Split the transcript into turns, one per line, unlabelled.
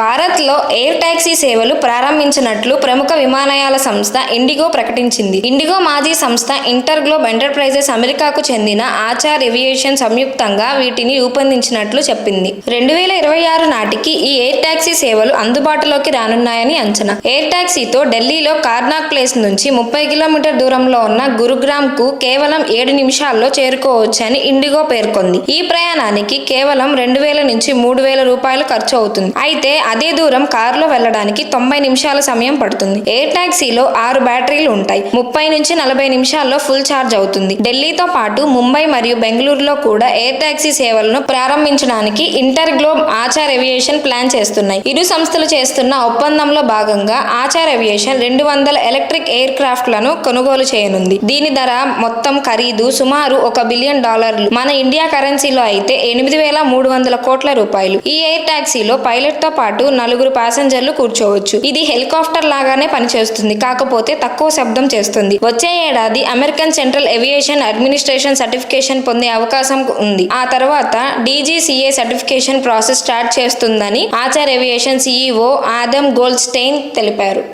భారత్లో air taxi సేవలు ప్రారంభించినట్లు ప్రముఖ విమానయాల సంస్థ ఇండిగో ప్రకటించింది. ఇండిగో మాజీ సంస్థ ఇంటర్ గ్లోబ్ ఎంటర్ప్రైజెస్ అమెరికాకు చెందిన ఆచార్ ఏవియేషన్ సంయుక్తంగా వీటిని రూపొందించినట్లు చెప్పింది. రెండు వేల ఇరవై ఆరు నాటికి ఈ ఎయిర్ టాక్సీ సేవలు అందుబాటులోకి రానున్నాయని అంచనా. ఎయిర్ టాక్సీతో ఢిల్లీలో కార్నాక్ ప్లేస్ నుంచి ముప్పై కిలోమీటర్ దూరంలో ఉన్న గురుగ్రామ్కు కేవలం ఏడు నిమిషాల్లో చేరుకోవచ్చని ఇండిగో పేర్కొంది. ఈ ప్రయాణానికి కేవలం రెండు వేల నుంచి మూడు వేల రూపాయలు ఖర్చు అవుతుంది. అయితే అదే దూరం కారులో వెళ్ళడానికి తొంభై నిమిషాల సమయం పడుతుంది. ఎయిర్ టాక్సీలో ఆరు బ్యాటరీలు ఉంటాయి. ముప్పై నుంచి నలభై నిమిషాల్లో ఫుల్ ఛార్జ్ అవుతుంది. ఢిల్లీతో పాటు ముంబై మరియు బెంగళూరులో కూడా ఎయిర్ టాక్సీ సేవలను ప్రారంభించడానికి inter globe Archer aviation plan చేస్తున్నాయి. ఇరు సంస్థలు చేస్తున్న ఒప్పందంలో భాగంగా ఆచార్ ఏవియేషన్ రెండు వందల ఎలక్ట్రిక్ ఎయిర్ క్రాఫ్ట్లను కొనుగోలు చేయనుంది. దీని ధర మొత్తం ఖరీదు సుమారు ఒక బిలియన్ డాలర్లు. మన ఇండియా కరెన్సీలో అయితే ఎనిమిది వేల మూడు వందల కోట్ల రూపాయలు. ఈ ఎయిర్ టాక్సీలో పైలట్తో పాటు పాటు నలుగురు ప్యాసింజర్లు కూర్చోవచ్చు. ఇది హెలికాప్టర్ లాగానే పనిచేస్తుంది. కాకపోతే తక్కువ శబ్దం చేస్తుంది. వచ్చే ఏడాది American central aviation administration certification పొందే అవకాశం ఉంది. ఆ తర్వాత డీజీసీఏ సర్టిఫికేషన్ ప్రాసెస్ స్టార్ట్ చేస్తుందని Archer aviation CEO Adam Goldstein తెలిపారు.